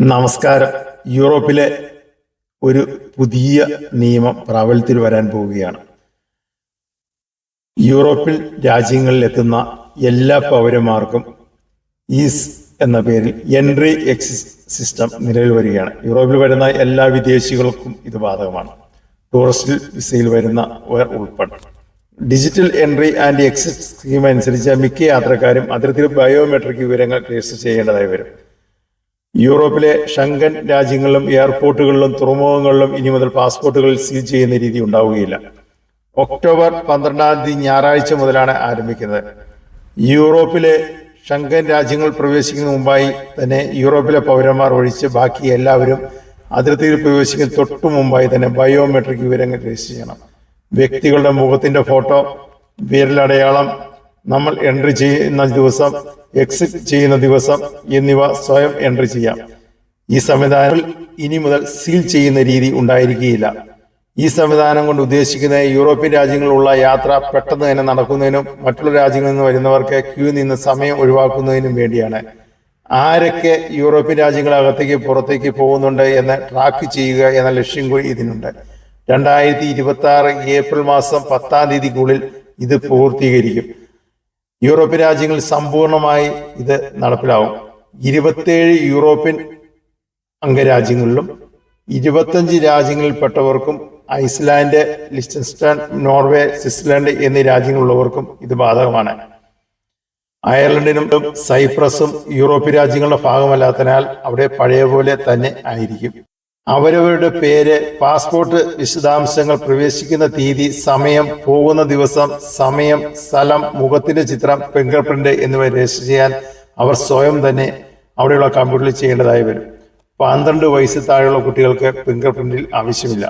നമസ്കാരം. യൂറോപ്പിലെ ഒരു പുതിയ നിയമം പ്രാബല്യത്തിൽ വരാൻ പോവുകയാണ്. യൂറോപ്പിൽ രാജ്യങ്ങളിൽ എത്തുന്ന എല്ലാ പൗരന്മാർക്കും ഈസ് എന്ന പേരിൽ എൻട്രി എക്സിസ് സിസ്റ്റം നിലവിൽ വരികയാണ്. യൂറോപ്പിൽ വരുന്ന എല്ലാ വിദേശികൾക്കും ഇത് ബാധകമാണ്. ടൂറിസ്റ്റ് വിസയിൽ വരുന്നവർ ഉൾപ്പെടെ. Digital entry and exit scheme അനുസരിച്ച് മിക്ക യാത്രക്കാരും അതിർത്തിയിൽ ബയോമെട്രിക് വിവരങ്ങൾ രജിസ്റ്റർ ചെയ്യേണ്ടതായി വരും. യൂറോപ്പിലെ ഷങ്കൻ രാജ്യങ്ങളിലും എയർപോർട്ടുകളിലും തുറമുഖങ്ങളിലും ഇനി മുതൽ പാസ്പോർട്ടുകൾ സീൽ ചെയ്യുന്ന രീതി ഉണ്ടാവുകയില്ല. ഒക്ടോബർ പന്ത്രണ്ടാം തീയതി ഞായറാഴ്ച മുതലാണ് ആരംഭിക്കുന്നത്. യൂറോപ്പിലെ ഷങ്കൻ രാജ്യങ്ങൾ പ്രവേശിക്കുന്ന മുമ്പായി തന്നെ യൂറോപ്പിലെ പൗരന്മാർ ഒഴിച്ച് ബാക്കി എല്ലാവരും അതിർത്തിയിൽ പ്രവേശിക്കുന്ന തൊട്ടു മുമ്പായി തന്നെ ബയോമെട്രിക് വിവരങ്ങൾ രജിസ്റ്റർ ചെയ്യണം. വ്യക്തികളുടെ മുഖത്തിന്റെ ഫോട്ടോ വിരലടയാളം നമ്മൾ എൻട്രി ചെയ്യുന്ന ദിവസം എക്സിറ്റ് ചെയ്യുന്ന ദിവസം എന്നിവ സ്വയം എൻട്രി ചെയ്യാം. ഈ സംവിധാനം ഇനി മുതൽ സീൽ ചെയ്യുന്ന രീതി ഉണ്ടായിരിക്കുകയില്ല. ഈ സംവിധാനം കൊണ്ട് ഉദ്ദേശിക്കുന്ന യൂറോപ്യൻ രാജ്യങ്ങളിലുള്ള യാത്ര പെട്ടെന്ന് തന്നെ നടക്കുന്നതിനും മറ്റുള്ള രാജ്യങ്ങളിൽ നിന്ന് വരുന്നവർക്ക് ക്യൂ നിന്ന് സമയം ഒഴിവാക്കുന്നതിനും വേണ്ടിയാണ്. ആരൊക്കെ യൂറോപ്യൻ രാജ്യങ്ങളകത്തേക്ക് പുറത്തേക്ക് പോകുന്നുണ്ട് എന്ന് ട്രാക്ക് ചെയ്യുക എന്ന ലക്ഷ്യം കൂടി ഇതിനുണ്ട്. രണ്ടായിരത്തി ഇരുപത്തി ആറ് ഏപ്രിൽ മാസം പത്താം തീയതിക്കുള്ളിൽ ഇത് പൂർത്തീകരിക്കും. യൂറോപ്യൻ രാജ്യങ്ങളിൽ സമ്പൂർണമായി ഇത് നടപ്പിലാവും. ഇരുപത്തേഴ് യൂറോപ്യൻ അംഗരാജ്യങ്ങളിലും ഇരുപത്തഞ്ച് രാജ്യങ്ങളിൽപ്പെട്ടവർക്കും ഐസ്ലാൻഡ് ലിസ്റ്റൻസ്റ്റൺ നോർവേ സ്വിറ്റ്സർലൻഡ് എന്നീ രാജ്യങ്ങളുള്ളവർക്കും ഇത് ബാധകമാണ്. അയർലൻഡിനും സൈപ്രസും യൂറോപ്യൻ രാജ്യങ്ങളുടെ ഭാഗമല്ലാത്തതിനാൽ അവിടെ പഴയ പോലെ തന്നെ ആയിരിക്കും. അവരവരുടെ പേര് പാസ്പോർട്ട് വിശദാംശങ്ങൾ പ്രവേശിക്കുന്ന തീയതി സമയം പോകുന്ന ദിവസം സമയം സ്ഥലം മുഖത്തിന്റെ ചിത്രം ഫിംഗർ പ്രിന്റ് എന്നിവ രജിസ്റ്റർ ചെയ്യാൻ അവർ സ്വയം തന്നെ അവിടെയുള്ള കമ്പ്യൂട്ടറിൽ ചെയ്യേണ്ടതായി വരും. പന്ത്രണ്ട് വയസ്സ് താഴെയുള്ള കുട്ടികൾക്ക് ഫിംഗർ പ്രിന്റിൽ ആവശ്യമില്ല.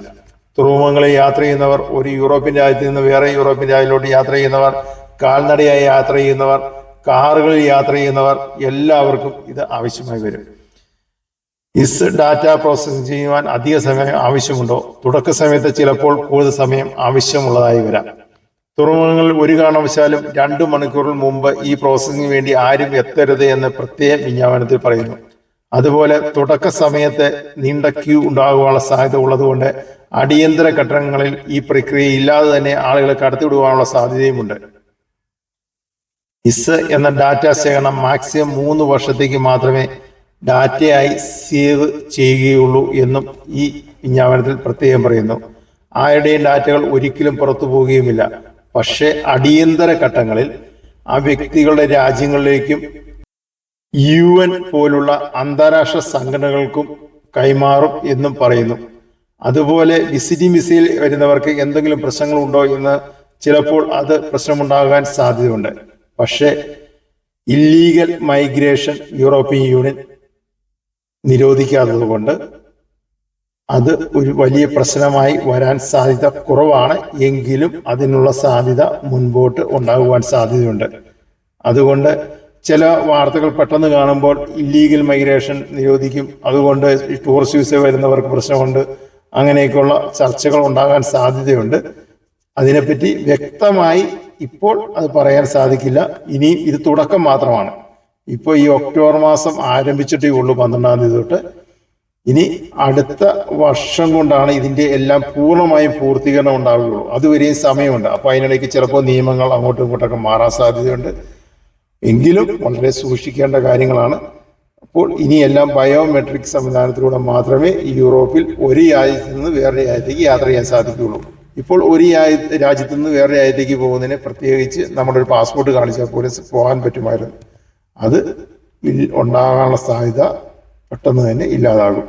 തുറമുഖങ്ങളിൽ യാത്ര ചെയ്യുന്നവർ ഒരു യൂറോപ്യൻ രാജ്യത്ത് നിന്ന് വേറെ യൂറോപ്യൻ രാജ്യത്തിലോട്ട് യാത്ര ചെയ്യുന്നവർ കാൽനടയായി യാത്ര ചെയ്യുന്നവർ കാറുകളിൽ യാത്ര ചെയ്യുന്നവർ എല്ലാവർക്കും ഇത് ആവശ്യമായി വരും. ഇസ് ഡാറ്റ പ്രോസസ്സിംഗ് ചെയ്യുവാൻ അധിക സമയം ആവശ്യമുണ്ടോ? തുടക്ക സമയത്ത് ചിലപ്പോൾ കൂടുതൽ സമയം ആവശ്യമുള്ളതായി വരാം. തുറമുഖങ്ങളിൽ ഒരു കാരണവശാലും രണ്ടു മണിക്കൂറിൽ മുമ്പ് ഈ പ്രോസസ്സിംഗിന് വേണ്ടി ആരും എത്തരുത് എന്ന് പ്രത്യേക വിജ്ഞാപനത്തിൽ പറയുന്നു. അതുപോലെ തുടക്ക സമയത്ത് നീണ്ട ക്യൂ ഉണ്ടാകുവാനുള്ള സാധ്യത ഉള്ളതുകൊണ്ട് അടിയന്തര ഘട്ടങ്ങളിൽ ഈ പ്രക്രിയ ഇല്ലാതെ തന്നെ ആളുകളെ കടത്തിവിടുവാനുള്ള സാധ്യതയുമുണ്ട്. ഇസ് എന്ന ഡാറ്റ ശേഖരണം മാക്സിമം മൂന്ന് വർഷത്തേക്ക് മാത്രമേ ഡാറ്റയായി സേവ് ചെയ്യുകയുള്ളൂ എന്നും ഈ വിജ്ഞാപനത്തിൽ പ്രത്യേകം പറയുന്നു. ആരുടെയും ഡാറ്റകൾ ഒരിക്കലും പുറത്തു പോവുകയുമില്ല. പക്ഷേ അടിയന്തര ഘട്ടങ്ങളിൽ ആ വ്യക്തികളുടെ രാജ്യങ്ങളിലേക്കും യു എൻ പോലുള്ള അന്താരാഷ്ട്ര സംഘടനകൾക്കും കൈമാറും എന്നും പറയുന്നു. അതുപോലെ വിസിറ്റി വിസയിൽ വരുന്നവർക്ക് എന്തെങ്കിലും പ്രശ്നങ്ങളുണ്ടോ എന്ന് ചിലപ്പോൾ അത് പ്രശ്നമുണ്ടാകാൻ സാധ്യതയുണ്ട്. പക്ഷേ ഇല്ലീഗൽ മൈഗ്രേഷൻ യൂറോപ്യൻ യൂണിയൻ നിരോധിക്കാത്തത് കൊണ്ട് അത് ഒരു വലിയ പ്രശ്നമായി വരാൻ സാധ്യത കുറവാണ്. എങ്കിലും അതിനുള്ള സാധ്യത മുൻപോട്ട് ഉണ്ടാകുവാൻ സാധ്യതയുണ്ട്. അതുകൊണ്ട് ചില വാർത്തകൾ പെട്ടെന്ന് കാണുമ്പോൾ ഇല്ലീഗൽ മൈഗ്രേഷൻ നിരോധിക്കും. അതുകൊണ്ട് ടൂറിസ്റ്റ് വിസ വരുന്നവർക്ക് പ്രശ്നമുണ്ട്. അങ്ങനെയൊക്കെയുള്ള ചർച്ചകൾ ഉണ്ടാകാൻ സാധ്യതയുണ്ട്. അതിനെപ്പറ്റി വ്യക്തമായി ഇപ്പോൾ അത് പറയാൻ സാധിക്കില്ല. ഇനിയും ഇത് തുടക്കം മാത്രമാണ്. ഇപ്പോൾ ഈ ഒക്ടോബർ മാസം ആരംഭിച്ചിട്ടേ ഉള്ളൂ പന്ത്രണ്ടാം തീയതി തൊട്ട്. ഇനി അടുത്ത വർഷം കൊണ്ടാണ് ഇതിന്റെ എല്ലാം പൂർണമായും പൂർത്തീകരണം ഉണ്ടാവുകയുള്ളൂ. അതുവരെയും സമയമുണ്ട്. അപ്പോൾ അതിനിടയ്ക്ക് ചിലപ്പോൾ നിയമങ്ങൾ അങ്ങോട്ടും ഇങ്ങോട്ടൊക്കെ മാറാൻ സാധ്യതയുണ്ട്. എങ്കിലും വളരെ സൂക്ഷിക്കേണ്ട കാര്യങ്ങളാണ്. അപ്പോൾ ഇനിയെല്ലാം ബയോമെട്രിക് സംവിധാനത്തിലൂടെ മാത്രമേ യൂറോപ്പിൽ ഒരു രാജ്യത്ത് നിന്ന് വേറെ രാജ്യത്തേക്ക് യാത്ര ചെയ്യാൻ സാധിക്കുകയുള്ളൂ. ഇപ്പോൾ ഒരു രാജ്യ- രാജ്യത്ത് നിന്ന് വേറെ രാജ്യത്തേക്ക് പോകുന്നതിന് പ്രത്യേകിച്ച് നമ്മുടെ ഒരു പാസ്പോർട്ട് കാണിച്ചാൽ പോലും പോകാൻ പറ്റുമായിരുന്നു. അത് ഉണ്ടാകാനുള്ള സാധ്യത പെട്ടെന്ന് തന്നെ ഇല്ലാതാകും.